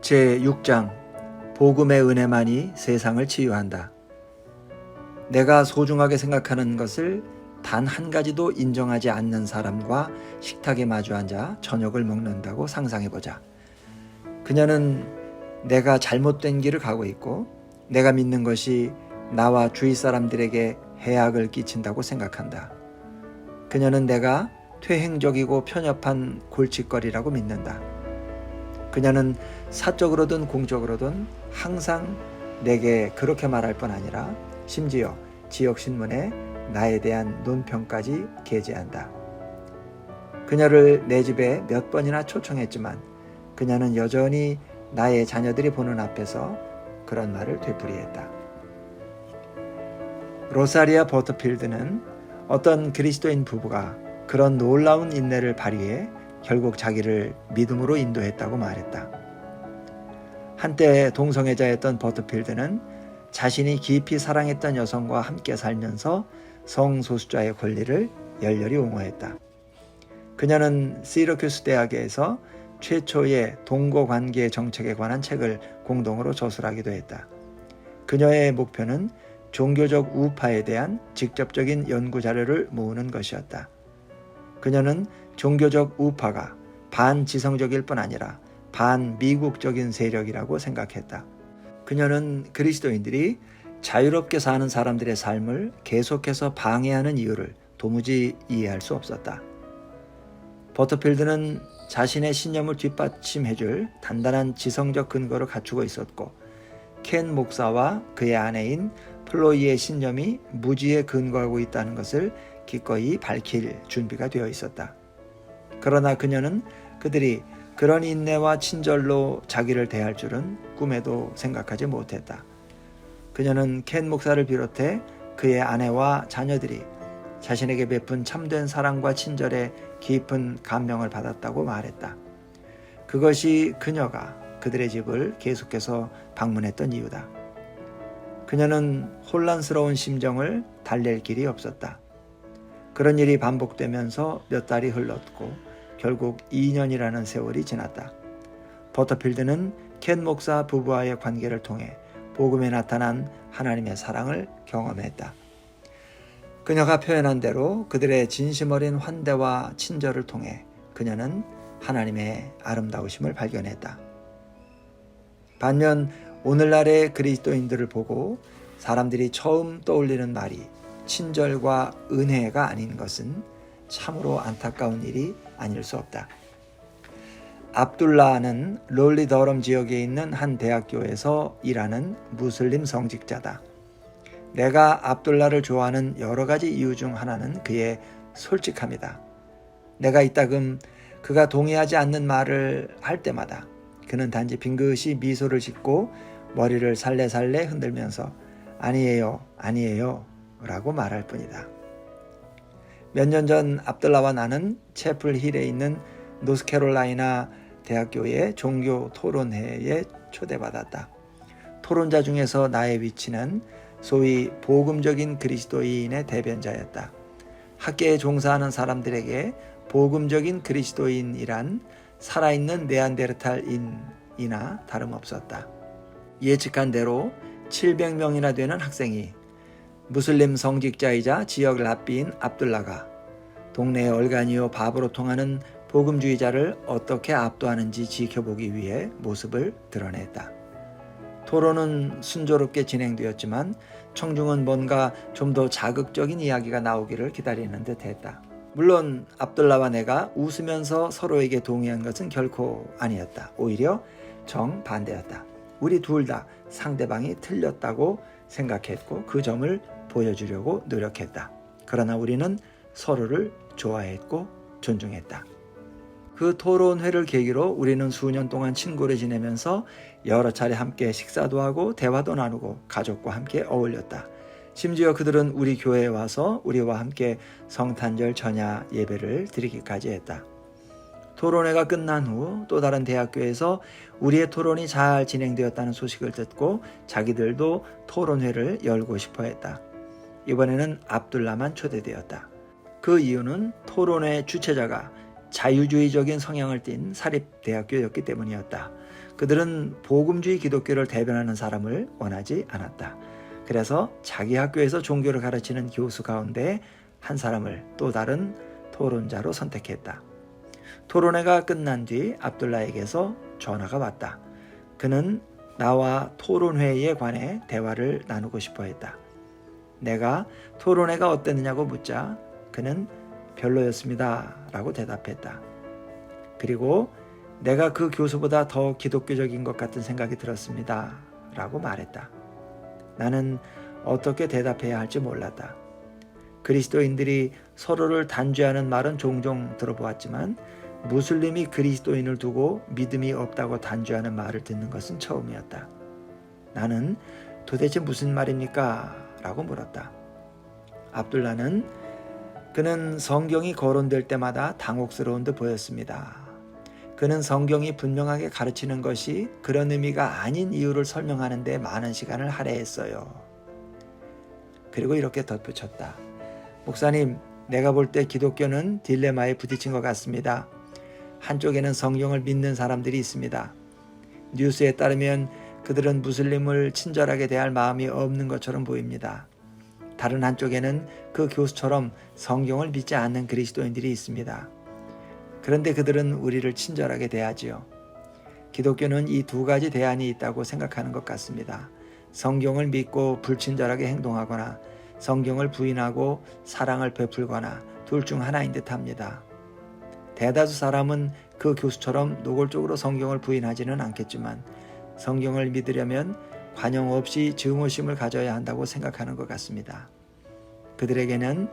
제6장 복음의 은혜만이 세상을 치유한다. 내가 소중하게 생각하는 것을 단 한 가지도 인정하지 않는 사람과 식탁에 마주 앉아 저녁을 먹는다고 상상해 보자. 그녀는 내가 잘못된 길을 가고 있고 내가 믿는 것이 나와 주위 사람들에게 해악을 끼친다고 생각한다. 그녀는 내가 퇴행적이고 편협한 골칫거리라고 믿는다. 그녀는 사적으로든 공적으로든 항상 내게 그렇게 말할 뿐 아니라 심지어 지역 신문에 나에 대한 논평까지 게재한다. 그녀를 내 집에 몇 번이나 초청했지만 그녀는 여전히 나의 자녀들이 보는 앞에서 그런 말을 되풀이했다. 로사리아 버터필드는 어떤 그리스도인 부부가 그런 놀라운 인내를 발휘해 결국 자기를 믿음으로 인도했다고 말했다. 한때 동성애자였던 버터필드는 자신이 깊이 사랑했던 여성과 함께 살면서 성소수자의 권리를 열렬히 옹호했다. 그녀는 시러큐스 대학에서 최초의 동거 관계 정책에 관한 책을 공동으로 저술하기도 했다. 그녀의 목표는 종교적 우파에 대한 직접적인 연구 자료를 모으는 것이었다. 그녀는 종교적 우파가 반지성적일 뿐 아니라 반미국적인 세력이라고 생각했다. 그녀는 그리스도인들이 자유롭게 사는 사람들의 삶을 계속해서 방해하는 이유를 도무지 이해할 수 없었다. 버터필드는 자신의 신념을 뒷받침해줄 단단한 지성적 근거를 갖추고 있었고 켄 목사와 그의 아내인 플로이의 신념이 무지에 근거하고 있다는 것을 기꺼이 밝힐 준비가 되어 있었다. 그러나 그녀는 그들이 그런 인내와 친절로 자기를 대할 줄은 꿈에도 생각하지 못했다. 그녀는 켄 목사를 비롯해 그의 아내와 자녀들이 자신에게 베푼 참된 사랑과 친절에 깊은 감명을 받았다고 말했다. 그것이 그녀가 그들의 집을 계속해서 방문했던 이유다. 그녀는 혼란스러운 심정을 달랠 길이 없었다. 그런 일이 반복되면서 몇 달이 흘렀고 결국 2년이라는 세월이 지났다. 버터필드는 켄 목사 부부와의 관계를 통해 복음에 나타난 하나님의 사랑을 경험했다. 그녀가 표현한 대로 그들의 진심 어린 환대와 친절을 통해 그녀는 하나님의 아름다우심을 발견했다. 반면 오늘날의 그리스도인들을 보고 사람들이 처음 떠올리는 말이 친절과 은혜가 아닌 것은 참으로 안타까운 일이 아닐 수 없다. 압둘라는 롤리 더럼 지역에 있는 한 대학교에서 일하는 무슬림 성직자다. 내가 압둘라를 좋아하는 여러 가지 이유 중 하나는 그의 솔직함이다. 내가 이따금 그가 동의하지 않는 말을 할 때마다 그는 단지 빙긋이 미소를 짓고 머리를 살래살래 흔들면서 아니에요, 아니에요 라고 말할 뿐이다. 몇 년 전 압둘라와 나는 채플 힐에 있는 노스캐롤라이나 대학교의 종교 토론회에 초대받았다. 토론자 중에서 나의 위치는 소위 복음적인 그리스도인의 대변자였다. 학계에 종사하는 사람들에게 복음적인 그리스도인이란 살아있는 네안데르탈인이나 다름없었다. 예측한 대로 700명이나 되는 학생이 무슬림 성직자이자 지역 랍비인 압둘라가 동네 얼간이요 밥으로 통하는 복음주의자를 어떻게 압도하는지 지켜보기 위해 모습을 드러냈다. 토론은 순조롭게 진행되었지만 청중은 뭔가 좀 더 자극적인 이야기가 나오기를 기다리는 듯 했다. 물론 압둘라와 내가 웃으면서 서로에게 동의한 것은 결코 아니었다. 오히려 정반대였다. 우리 둘 다 상대방이 틀렸다고 생각했고 그 점을 보여주려고 노력했다. 그러나 우리는 서로를 좋아했고 존중했다. 그 토론회를 계기로 우리는 수년 동안 친구를 지내면서 여러 차례 함께 식사도 하고 대화도 나누고 가족과 함께 어울렸다. 심지어 그들은 우리 교회에 와서 우리와 함께 성탄절 전야 예배를 드리기까지 했다. 토론회가 끝난 후 또 다른 대학교에서 우리의 토론이 잘 진행되었다는 소식을 듣고 자기들도 토론회를 열고 싶어 했다. 이번에는 압둘라만 초대되었다. 그 이유는 토론회 주최자가 자유주의적인 성향을 띤 사립대학교였기 때문이었다. 그들은 복음주의 기독교를 대변하는 사람을 원하지 않았다. 그래서 자기 학교에서 종교를 가르치는 교수 가운데 한 사람을 또 다른 토론자로 선택했다. 토론회가 끝난 뒤 압둘라에게서 전화가 왔다. 그는 나와 토론회에 관해 대화를 나누고 싶어 했다. 내가 토론회가 어땠느냐고 묻자 그는 별로였습니다. 라고 대답했다. 그리고 내가 그 교수보다 더 기독교적인 것 같은 생각이 들었습니다. 라고 말했다. 나는 어떻게 대답해야 할지 몰랐다. 그리스도인들이 서로를 단죄하는 말은 종종 들어보았지만 무슬림이 그리스도인을 두고 믿음이 없다고 단죄하는 말을 듣는 것은 처음이었다. 나는 도대체 무슨 말입니까? 라고 물었다. 압둘라는 그는 성경이 거론될 때마다 당혹스러운 듯 보였습니다. 그는 성경이 분명하게 가르치는 것이 그런 의미가 아닌 이유를 설명하는데 많은 시간을 할애했어요. 그리고 이렇게 덧붙였다. 목사님, 내가 볼 때 기독교는 딜레마에 부딪힌 것 같습니다. 한쪽에는 성경을 믿는 사람들이 있습니다. 뉴스에 따르면 그들은 무슬림을 친절하게 대할 마음이 없는 것처럼 보입니다. 다른 한쪽에는 그 교수처럼 성경을 믿지 않는 그리스도인들이 있습니다. 그런데 그들은 우리를 친절하게 대하지요. 기독교는 이 두 가지 대안이 있다고 생각하는 것 같습니다. 성경을 믿고 불친절하게 행동하거나 성경을 부인하고 사랑을 베풀거나 둘 중 하나인 듯 합니다. 대다수 사람은 그 교수처럼 노골적으로 성경을 부인하지는 않겠지만 성경을 믿으려면 관용 없이 증오심을 가져야 한다고 생각하는 것 같습니다. 그들에게는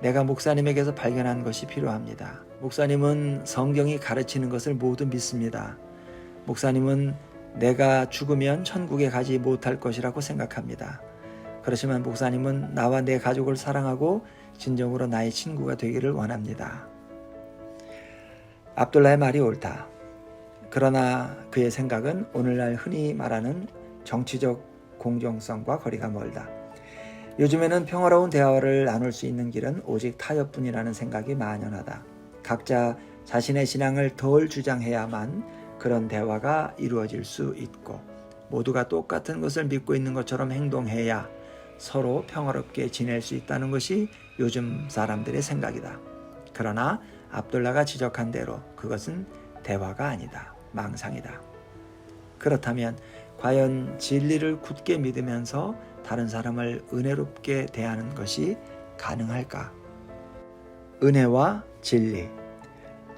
내가 목사님에게서 발견한 것이 필요합니다. 목사님은 성경이 가르치는 것을 모두 믿습니다. 목사님은 내가 죽으면 천국에 가지 못할 것이라고 생각합니다. 그렇지만 목사님은 나와 내 가족을 사랑하고 진정으로 나의 친구가 되기를 원합니다. 압둘라의 말이 옳다. 그러나 그의 생각은 오늘날 흔히 말하는 정치적 공정성과 거리가 멀다. 요즘에는 평화로운 대화를 나눌 수 있는 길은 오직 타협뿐이라는 생각이 만연하다. 각자 자신의 신앙을 덜 주장해야만 그런 대화가 이루어질 수 있고 모두가 똑같은 것을 믿고 있는 것처럼 행동해야 서로 평화롭게 지낼 수 있다는 것이 요즘 사람들의 생각이다. 그러나 압돌라가 지적한 대로 그것은 대화가 아니다. 망상이다. 그렇다면 과연 진리를 굳게 믿으면서 다른 사람을 은혜롭게 대하는 것이 가능할까? 은혜와 진리.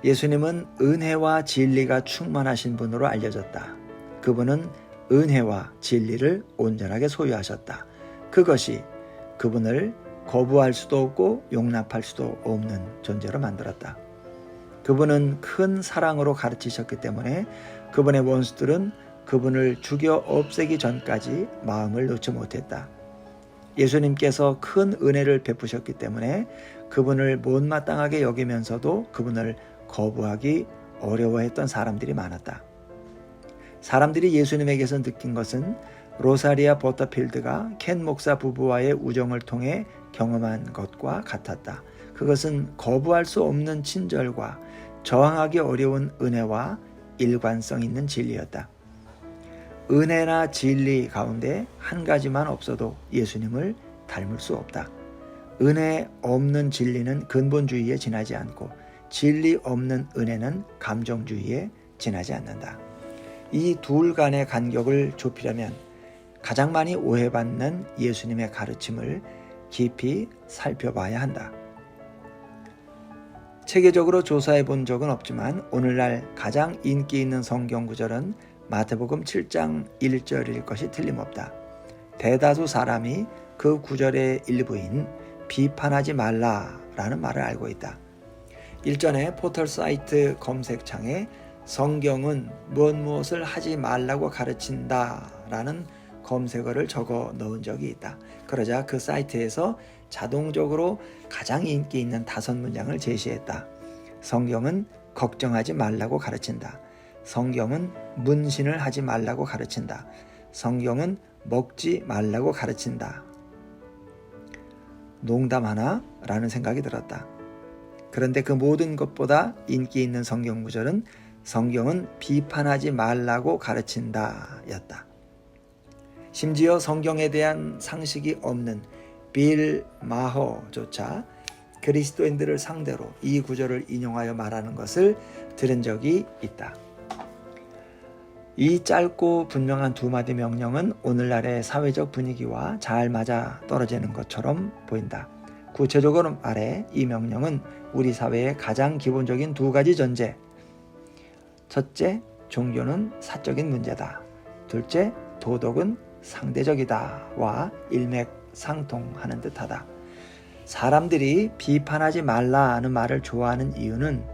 예수님은 은혜와 진리가 충만하신 분으로 알려졌다. 그분은 은혜와 진리를 온전하게 소유하셨다. 그것이 그분을 거부할 수도 없고 용납할 수도 없는 존재로 만들었다. 그분은 큰 사랑으로 가르치셨기 때문에 그분의 원수들은 그분을 죽여 없애기 전까지 마음을 놓지 못했다. 예수님께서 큰 은혜를 베푸셨기 때문에 그분을 못마땅하게 여기면서도 그분을 거부하기 어려워했던 사람들이 많았다. 사람들이 예수님에게서 느낀 것은 로사리아 버터필드가 켄 목사 부부와의 우정을 통해 경험한 것과 같았다. 그것은 거부할 수 없는 친절과 저항하기 어려운 은혜와 일관성 있는 진리였다. 은혜나 진리 가운데 한 가지만 없어도 예수님을 닮을 수 없다. 은혜 없는 진리는 근본주의에 지나지 않고 진리 없는 은혜는 감정주의에 지나지 않는다. 이 둘 간의 간격을 좁히려면 가장 많이 오해받는 예수님의 가르침을 깊이 살펴봐야 한다. 체계적으로 조사해 본 적은 없지만 오늘날 가장 인기 있는 성경 구절은 마태복음 7장 1절일 것이 틀림없다. 대다수 사람이 그 구절의 일부인 비판하지 말라라는 말을 알고 있다. 일전에 포털 사이트 검색창에 성경은 무엇 무엇을 하지 말라고 가르친다라는 검색어를 적어 넣은 적이 있다. 그러자 그 사이트에서 자동적으로 가장 인기 있는 다섯 문장을 제시했다. 성경은 걱정하지 말라고 가르친다. 성경은 문신을 하지 말라고 가르친다. 성경은 먹지 말라고 가르친다. 농담 하나? 라는 생각이 들었다. 그런데 그 모든 것보다 인기 있는 성경 구절은 성경은 비판하지 말라고 가르친다 였다. 심지어 성경에 대한 상식이 없는 빌 마허조차 그리스도인들을 상대로 이 구절을 인용하여 말하는 것을 들은 적이 있다. 이 짧고 분명한 두 마디 명령은 오늘날의 사회적 분위기와 잘 맞아 떨어지는 것처럼 보인다. 구체적으로 말해 이 명령은 우리 사회의 가장 기본적인 두 가지 전제. 첫째, 종교는 사적인 문제다. 둘째, 도덕은 상대적이다와 일맥상통하는 듯하다. 사람들이 비판하지 말라는 말을 좋아하는 이유는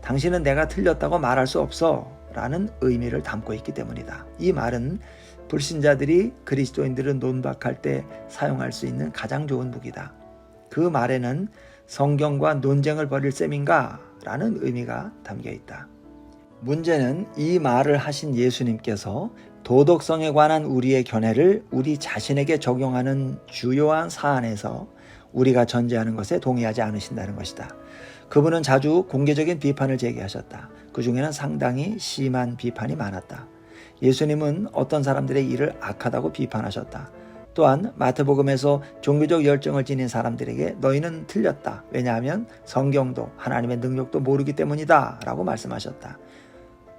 당신은 내가 틀렸다고 말할 수 없어 라는 의미를 담고 있기 때문이다. 이 말은 불신자들이 그리스도인들을 논박할 때 사용할 수 있는 가장 좋은 무기다. 그 말에는 성경과 논쟁을 벌일 셈인가? 라는 의미가 담겨 있다. 문제는 이 말을 하신 예수님께서 도덕성에 관한 우리의 견해를 우리 자신에게 적용하는 주요한 사안에서 우리가 전제하는 것에 동의하지 않으신다는 것이다. 그분은 자주 공개적인 비판을 제기하셨다. 그 중에는 상당히 심한 비판이 많았다. 예수님은 어떤 사람들의 일을 악하다고 비판하셨다. 또한 마태복음에서 종교적 열정을 지닌 사람들에게 너희는 틀렸다. 왜냐하면 성경도 하나님의 능력도 모르기 때문이다. 라고 말씀하셨다.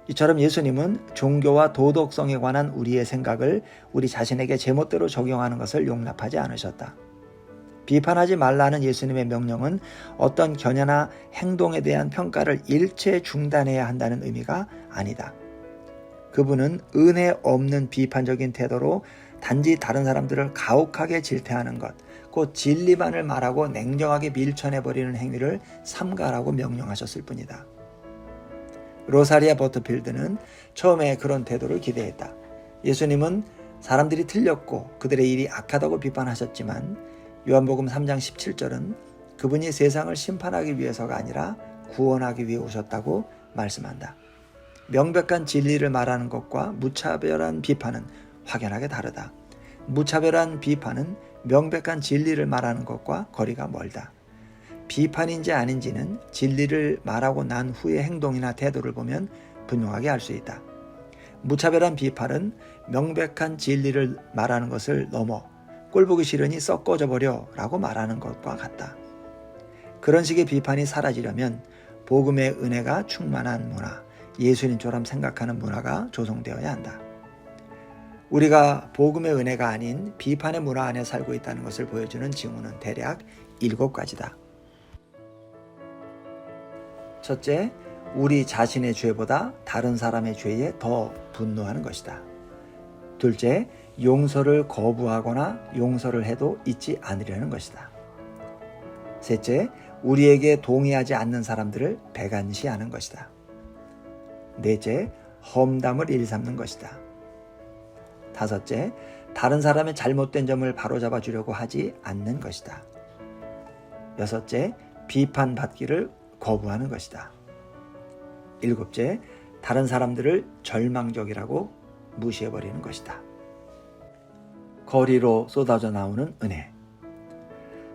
이처럼 예수님은 종교와 도덕성에 관한 우리의 생각을 우리 자신에게 제멋대로 적용하는 것을 용납하지 않으셨다. 비판하지 말라는 예수님의 명령은 어떤 견해나 행동에 대한 평가를 일체 중단해야 한다는 의미가 아니다. 그분은 은혜 없는 비판적인 태도로 단지 다른 사람들을 가혹하게 질태하는 것, 곧 진리만을 말하고 냉정하게 밀쳐내버리는 행위를 삼가라고 명령하셨을 뿐이다. 로사리아 버터필드는 처음에 그런 태도를 기대했다. 예수님은 사람들이 틀렸고 그들의 일이 악하다고 비판하셨지만 요한복음 3장 17절은 그분이 세상을 심판하기 위해서가 아니라 구원하기 위해 오셨다고 말씀한다. 명백한 진리를 말하는 것과 무차별한 비판은 확연하게 다르다. 무차별한 비판은 명백한 진리를 말하는 것과 거리가 멀다. 비판인지 아닌지는 진리를 말하고 난 후의 행동이나 태도를 보면 분명하게 알 수 있다. 무차별한 비판은 명백한 진리를 말하는 것을 넘어 꼴보기 싫으니 썩 꺼져버려 라고 말하는 것과 같다. 그런 식의 비판이 사라지려면 복음의 은혜가 충만한 문화, 예수님처럼 생각하는 문화가 조성되어야 한다. 우리가 복음의 은혜가 아닌 비판의 문화 안에 살고 있다는 것을 보여주는 징후는 대략 일곱 가지다. 첫째, 우리 자신의 죄보다 다른 사람의 죄에 더 분노하는 것이다. 둘째, 용서를 거부하거나 용서를 해도 잊지 않으려는 것이다. 셋째, 우리에게 동의하지 않는 사람들을 배관시하는 것이다. 넷째, 험담을 일삼는 것이다. 다섯째, 다른 사람의 잘못된 점을 바로잡아 주려고 하지 않는 것이다. 여섯째, 비판받기를 거부하는 것이다. 일곱째, 다른 사람들을 절망적이라고 무시해버리는 것이다. 거리로 쏟아져 나오는 은혜.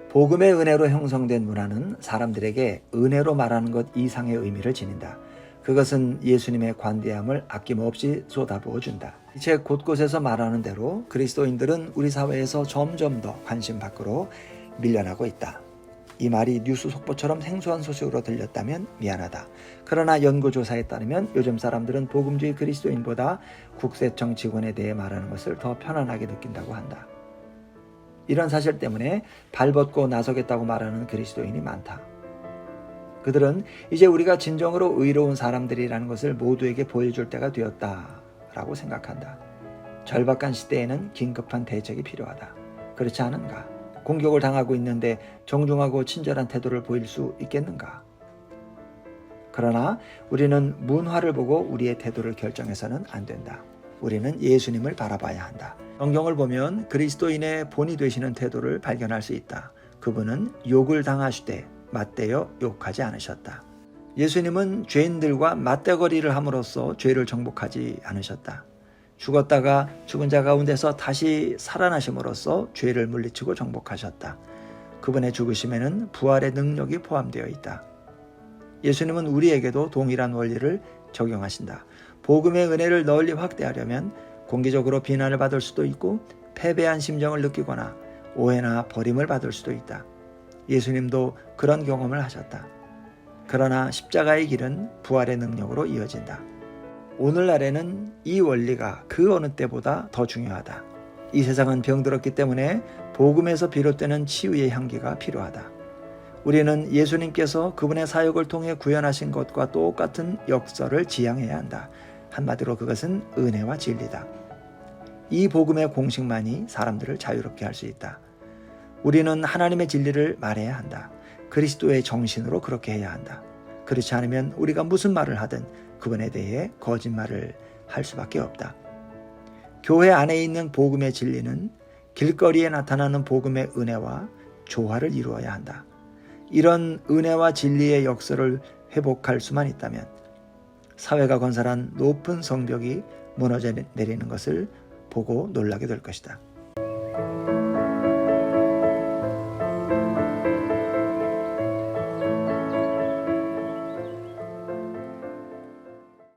복음의 은혜로 형성된 문화는 사람들에게 은혜로 말하는 것 이상의 의미를 지닌다. 그것은 예수님의 관대함을 아낌없이 쏟아부어 준다. 이책 곳곳에서 말하는 대로 그리스도인들은 우리 사회에서 점점 더 관심 밖으로 밀려나고 있다. 이 말이 뉴스 속보처럼 생소한 소식으로 들렸다면 미안하다. 그러나 연구조사에 따르면 요즘 사람들은 복음주의 그리스도인보다 국세청 직원에 대해 말하는 것을 더 편안하게 느낀다고 한다. 이런 사실 때문에 발벗고 나서겠다고 말하는 그리스도인이 많다. 그들은 이제 우리가 진정으로 의로운 사람들이라는 것을 모두에게 보여줄 때가 되었다 라고 생각한다. 절박한 시대에는 긴급한 대책이 필요하다. 그렇지 않은가? 공격을 당하고 있는데 정중하고 친절한 태도를 보일 수 있겠는가? 그러나 우리는 문화를 보고 우리의 태도를 결정해서는 안 된다. 우리는 예수님을 바라봐야 한다. 성경을 보면 그리스도인의 본이 되시는 태도를 발견할 수 있다. 그분은 욕을 당하시되 맞대어 욕하지 않으셨다. 예수님은 죄인들과 맞대거리를 함으로써 죄를 정복하지 않으셨다. 죽었다가 죽은 자 가운데서 다시 살아나심으로써 죄를 물리치고 정복하셨다. 그분의 죽으심에는 부활의 능력이 포함되어 있다. 예수님은 우리에게도 동일한 원리를 적용하신다. 복음의 은혜를 널리 확대하려면 공개적으로 비난을 받을 수도 있고 패배한 심정을 느끼거나 오해나 버림을 받을 수도 있다. 예수님도 그런 경험을 하셨다. 그러나 십자가의 길은 부활의 능력으로 이어진다. 오늘날에는 이 원리가 그 어느 때보다 더 중요하다. 이 세상은 병들었기 때문에 복음에서 비롯되는 치유의 향기가 필요하다. 우리는 예수님께서 그분의 사역을 통해 구현하신 것과 똑같은 역설을 지향해야 한다. 한마디로 그것은 은혜와 진리다. 이 복음의 공식만이 사람들을 자유롭게 할 수 있다. 우리는 하나님의 진리를 말해야 한다. 그리스도의 정신으로 그렇게 해야 한다. 그렇지 않으면 우리가 무슨 말을 하든 그분에 대해 거짓말을 할 수밖에 없다. 교회 안에 있는 복음의 진리는 길거리에 나타나는 복음의 은혜와 조화를 이루어야 한다. 이런 은혜와 진리의 역설을 회복할 수만 있다면 사회가 건설한 높은 성벽이 무너져 내리는 것을 보고 놀라게 될 것이다.